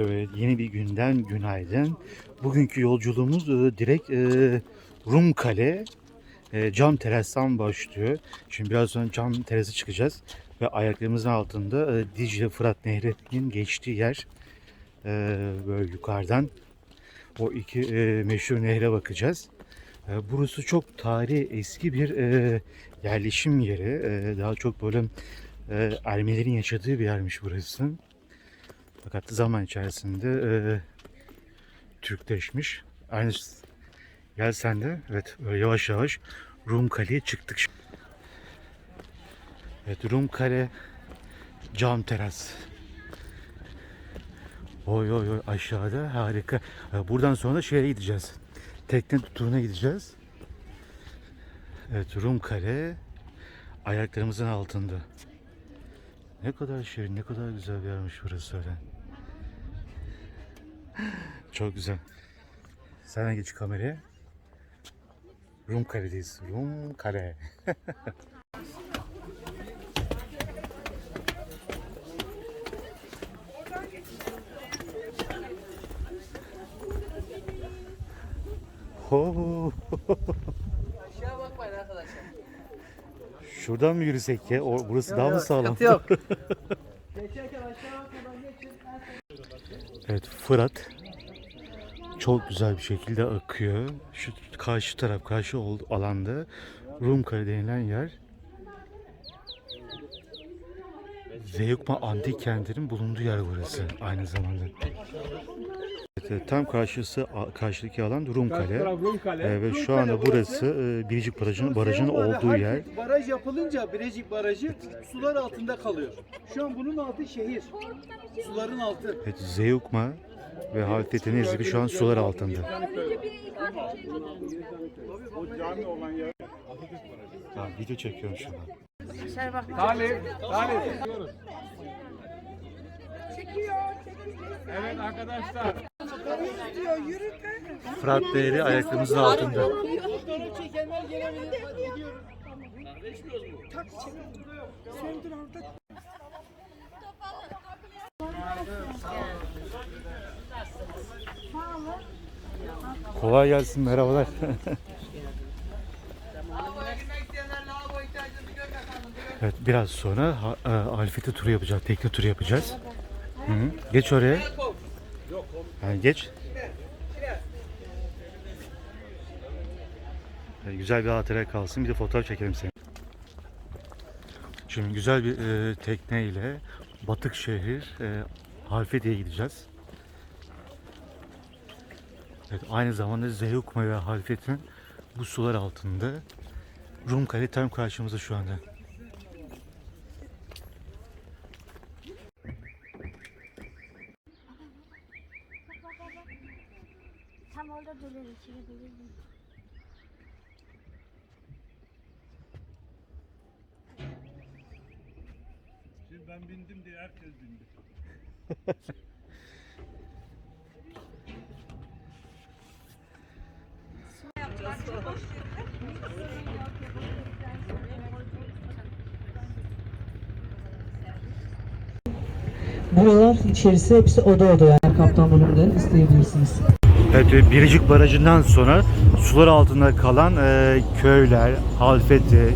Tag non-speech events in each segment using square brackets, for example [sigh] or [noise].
Evet, yeni bir günden günaydın. Bugünkü yolculuğumuz e, direkt e, Rum Kale, e, cam terastan başlıyor. Şimdi biraz sonra cam terası çıkacağız ve ayaklarımızın altında e, Dicle Fırat Nehri'nin geçtiği yer. E, böyle yukarıdan o iki e, meşhur nehre bakacağız. E, burası çok tarihi eski bir e, yerleşim yeri. E, daha çok böyle e, Ermenilerin yaşadığı bir yermiş burası. Fakat zaman içerisinde e, Türkleşmiş. Aynı gel sen de. Evet yavaş yavaş Rum Kale'ye çıktık. Evet Rum Kale cam teras. Oy oy oy aşağıda harika. E, Buradan sonra şeye gideceğiz. Tekne turuna gideceğiz. Evet Rum Kale ayaklarımızın altında. Ne kadar şirin, ne kadar güzel bir yermiş burası öyle. Çok güzel. Sen geç kameraya. Rum karedeyiz. Rum kare. [laughs] Ho. Aşağı bakmayın arkadaşlar. Şuradan mı yürüsek ya? O, burası daha mı sağlam? [laughs] Geçerken aşağı geçin. Evet Fırat çok güzel bir şekilde akıyor. Şu karşı taraf, karşı alanda Rumkale denilen yer Zeyukma antik kentinin bulunduğu yer burası aynı zamanda. Evet, tam karşısı karşıdaki alan Rumkale. Rumkale. Ee, ve şu anda burası e, Biricik Barajı'nın barajın olduğu yer. Baraj yapılınca Birecik Barajı sular altında kalıyor. Şu an bunun altı şehir. Suların altı. Evet, Zeyukma ve Halfeti Nezbi şu an sular altında. Tamam, video çekiyorum şu an. Talip, Talip. Evet arkadaşlar. Fırat Nehri ayaklarımızın altında. Kolay gelsin, merhabalar. [laughs] evet, biraz sonra e, Alfeti turu yapacağız, tekne turu yapacağız. Hı -hı. Geç oraya. Yani geç. E, güzel bir hatıra kalsın, bir de fotoğraf çekelim seni. Şimdi güzel bir e, tekne ile Batık şehir e, Halfeti'ye gideceğiz. Evet, aynı zamanda Zeyukma ve Halfet'in bu sular altında. Rum Kale tam karşımızda şu anda. Tam orada durur içeri durur. Şimdi ben bindim diye herkes bindi. Buralar içerisi hepsi oda oda yani kaptan bölümünden isteyebilirsiniz. Evet, ve Biricik Barajı'ndan sonra sular altında kalan e, köyler, Halfeti,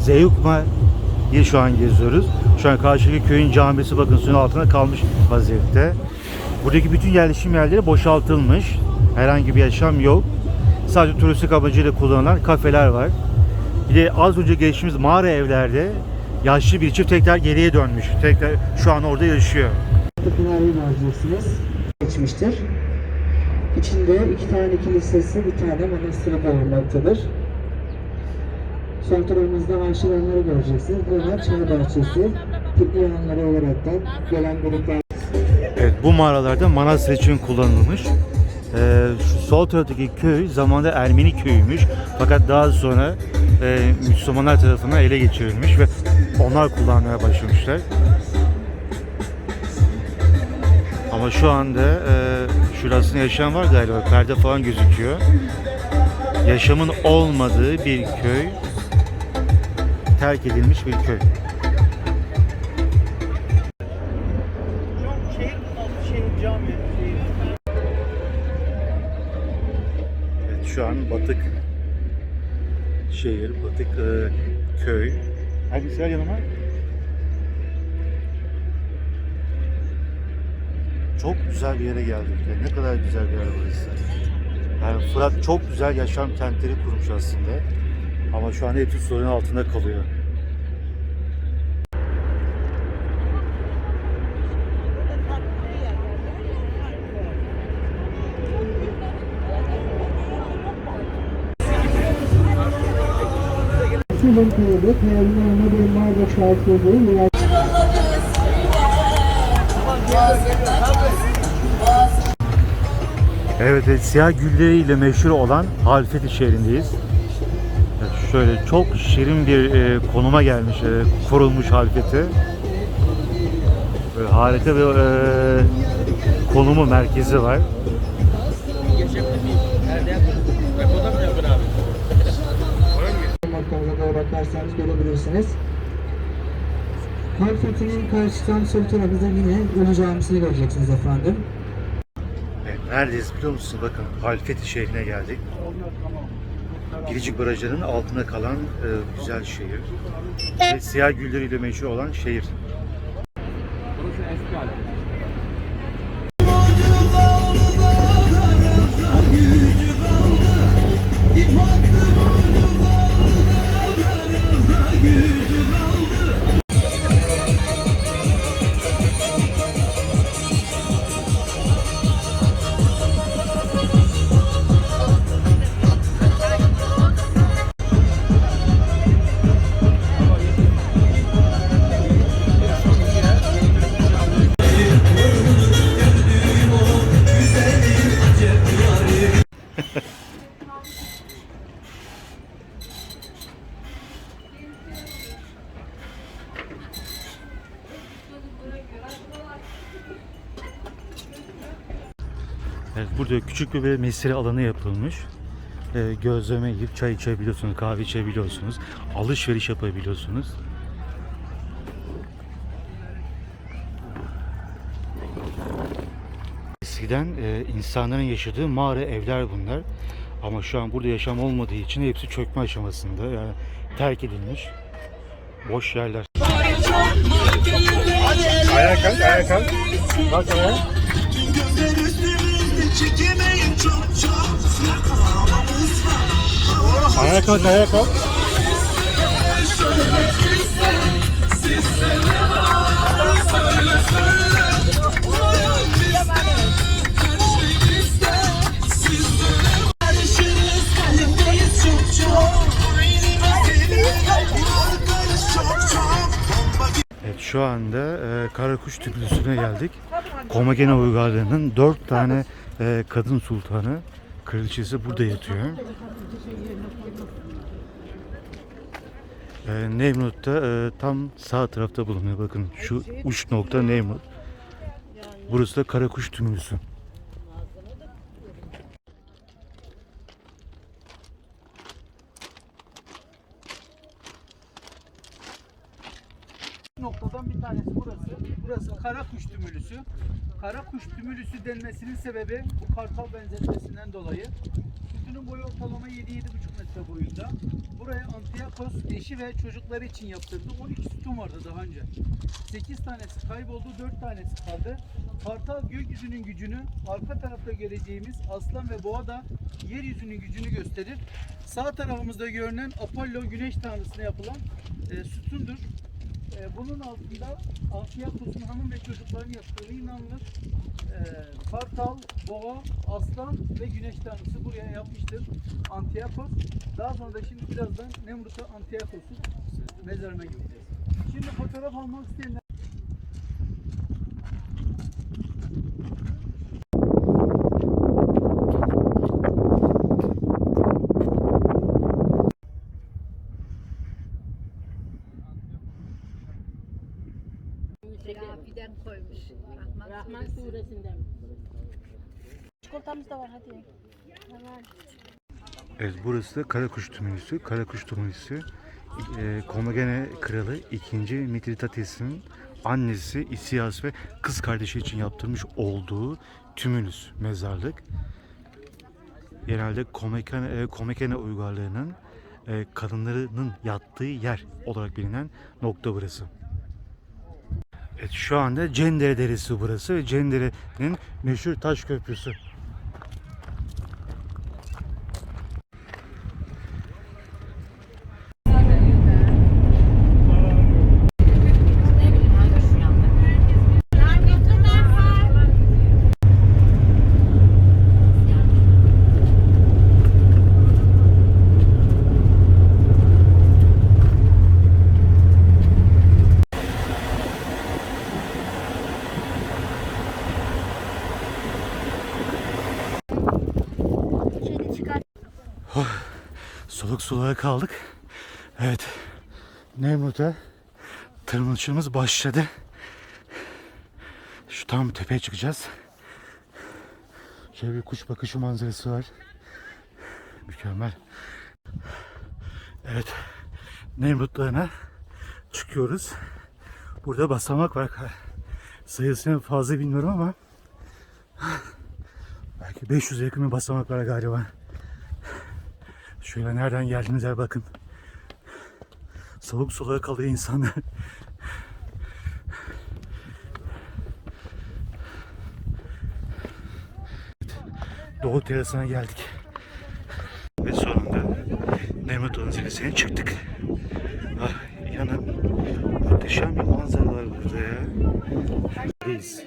Zeyukma'yı şu an geziyoruz. Şu an karşıdaki köyün camisi bakın suyun altında kalmış vaziyette. Buradaki bütün yerleşim yerleri boşaltılmış. Herhangi bir yaşam yok. Sadece turistik amacıyla kullanılan kafeler var. Bir de az önce geçtiğimiz mağara evlerde yaşlı bir çift tekrar geriye dönmüş. Tekrar şu an orada yaşıyor. Pınar'ı göreceksiniz. Geçmiştir. İçinde iki tane kilisesi, bir tane manastırı bulunmaktadır. Sol tarafımızda aşılanları göreceksiniz. Bunlar çay bahçesi. Pikniğe alanları olaraktan gelen gruplar Evet bu mağaralarda manastır için kullanılmış. Ee, şu sol taraftaki köy zamanda Ermeni köyüymüş. Fakat daha sonra e, Müslümanlar tarafından ele geçirilmiş ve onlar kullanmaya başlamışlar. Ama şu anda e, şurasında yaşam var galiba. Perde falan gözüküyor. Yaşamın olmadığı bir köy terk edilmiş bir köy. Evet, şu an batık şehir, batık e, köy. Hadi sen yanıma. Çok güzel bir yere geldik. Ne kadar güzel bir yer burası. Yani Fırat çok güzel yaşam kentleri kurmuş aslında. Ama şu an hepsi sorun altında kalıyor. Evet, evet siyah gülleriyle meşhur olan Halfeti şehrindeyiz. Şöyle çok şirin bir e, konuma gelmiş, e, kurulmuş Halfeti. Böyle harika bir e, konumu, merkezi var. doğru bakarsanız görebilirsiniz. Halfeti'nin karşıdan yine Ulu Camisi'ni göreceksiniz efendim. Evet, neredeyiz biliyor musunuz? Bakın Halfeti şehrine geldik. Biricik Barajı'nın altında kalan e, güzel şehir. Ve siyah gülleriyle meşhur olan şehir. Evet, burada küçük bir mesire alanı yapılmış. Ee, gözleme yiyip çay içebiliyorsunuz, kahve içebiliyorsunuz, alışveriş yapabiliyorsunuz. Eskiden e, insanların yaşadığı mağara evler bunlar. Ama şu an burada yaşam olmadığı için hepsi çökme aşamasında. Yani terk edilmiş. Boş yerler. Ayağa kalk, ayağa kalk. Kalk ayağa. Ayağa kalk, ayağa kalk. Evet şu anda e, Karakuş Tüplüsü'ne geldik. Komagene uygarlığının dört tane e, kadın sultanı, kraliçesi burada yatıyor. E, Nemrut da e, tam sağ tarafta bulunuyor. Bakın şu uç nokta Nemrut. Burası da Karakuş Tümülüsü. noktadan bir tanesi burası. Burası kara kuş tümülüsü. Kara kuş tümülüsü denmesinin sebebi bu kartal benzetmesinden dolayı. Sütunun boyu ortalama 7-7,5 metre boyunda. Buraya Antiyakos eşi ve çocukları için yaptırdı. 12 sütun vardı daha önce. 8 tanesi kayboldu, 4 tanesi kaldı. Kartal gökyüzünün gücünü, arka tarafta göreceğimiz aslan ve boğa da yeryüzünün gücünü gösterir. Sağ tarafımızda görünen Apollo güneş tanrısına yapılan e, sütundur. Ee, bunun altında Antiyakos'un hanım ve çocukların yattığı inanılır. Ee, Kartal, Boğa, Aslan ve Güneş tanrısı buraya yapmıştır. Antiyakos. Daha sonra da şimdi birazdan Nemrut'a Antiyakos'un mezarına gideceğiz. Şimdi fotoğraf almak isteyenler Rahman suresinden. Çikolatamız da var hadi. Evet burası da Karakuş Tümülüsü. Karakuş Tümülüsü e, Komagene Kralı 2. Mitridates'in annesi İsias ve kız kardeşi için yaptırmış olduğu tümülüs mezarlık. genelde Komekene, e, Komekene uygarlığının e, kadınlarının yattığı yer olarak bilinen nokta burası. Evet, şu anda Cendere Deresi burası ve Cendere'nin meşhur taş köprüsü. Soluk soluğa kaldık. Evet. Nemrut'a tırmanışımız başladı. Şu tam tepeye çıkacağız. Şöyle bir kuş bakışı manzarası var. Mükemmel. Evet. Nemrut Dağı'na çıkıyoruz. Burada basamak var. Sayısını fazla bilmiyorum ama belki 500 yakın bir basamak var galiba. Şöyle nereden geldiğinize bakın. Soluk soluğa kalıyor insanlar. Doğu terasına geldik. Ve sonunda Nemrut Dağı'nın zirvesine çıktık. Ah, inanın muhteşem bir manzara burada ya. Biz.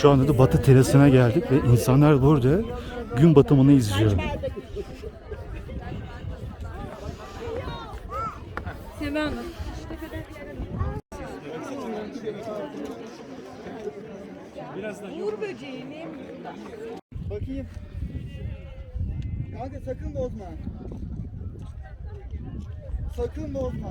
Şu anda da batı terasına geldik ve insanlar burada gün batımını izliyor. Bakayım. Kanka sakın bozma. Sakın bozma.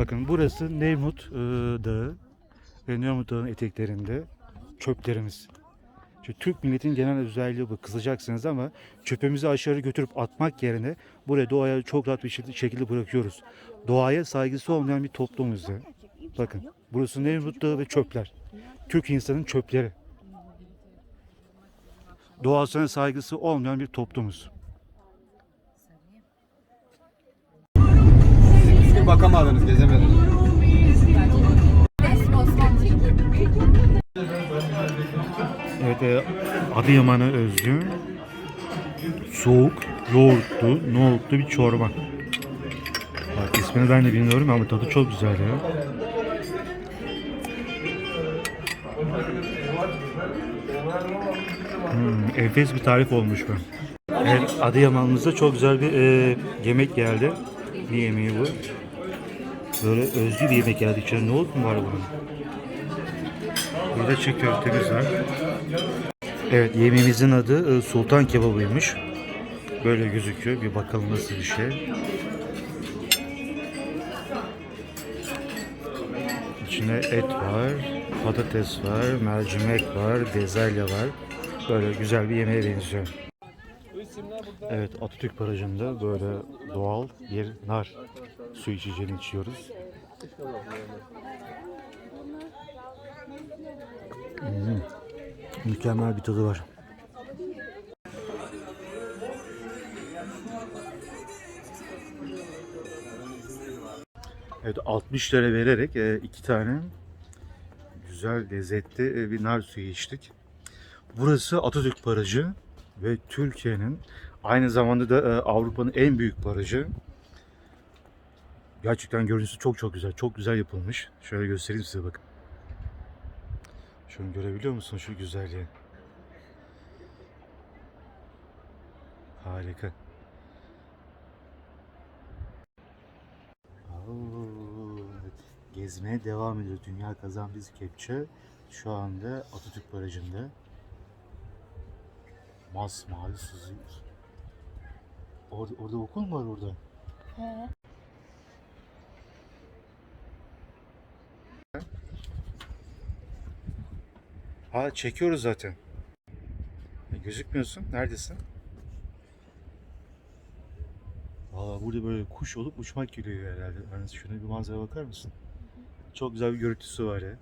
Bakın burası Nemrut e, Dağı ve Nemrut Dağı'nın eteklerinde çöplerimiz. Şu Türk milletin genel özelliği bu. Kızacaksınız ama çöpümüzü aşağı götürüp atmak yerine buraya doğaya çok rahat bir şekilde- bırakıyoruz. Doğaya saygısı olmayan bir toplumuz. Bakın burası Nemrut Dağı ve çöpler. Türk insanın çöpleri. Doğasına saygısı olmayan bir toplumuz. Bakamadınız, gezemediniz. Evet, e, Adıyaman'a özgü soğuk, yoğurtlu, nohutlu bir çorba. Bak ismini ben de bilmiyorum ama tadı çok güzel ya. Hmm, enfes bir tarif olmuş bu. Evet, Adıyaman'ımıza çok güzel bir e, yemek geldi. Ne yemeği bu? Böyle özgü bir yemek geldi. İçeride nohut mu var bunun? Burada çiğ köftemiz var. Evet yemeğimizin adı e, sultan kebabıymış. Böyle gözüküyor. Bir bakalım nasıl bir şey. İçinde et var, patates var, mercimek var, bezelye var. Böyle güzel bir yemeğe benziyor. Evet Atatürk Barajı'nda böyle doğal bir nar su içeceğini içiyoruz. Hmm. Mükemmel bir tadı var. Evet 60 lira vererek e, iki tane güzel lezzetli e, bir nar suyu içtik. Burası Atatürk Barajı ve Türkiye'nin aynı zamanda da e, Avrupa'nın en büyük barajı. Gerçekten görüntüsü çok çok güzel. Çok güzel yapılmış. Şöyle göstereyim size bakın. Şunu görebiliyor musun şu güzelliği? Harika. gezmeye devam ediyor. Dünya Kazan Biz Kepçe şu anda Atatürk Barajı'nda. Masmavi sızıyor. Orada, orada okul mu var orada? Ha çekiyoruz zaten. E, gözükmüyorsun. Neredesin? Valla burada böyle kuş olup uçmak geliyor herhalde. Yani şuna bir manzara bakar mısın? Çok güzel bir görüntüsü var ya.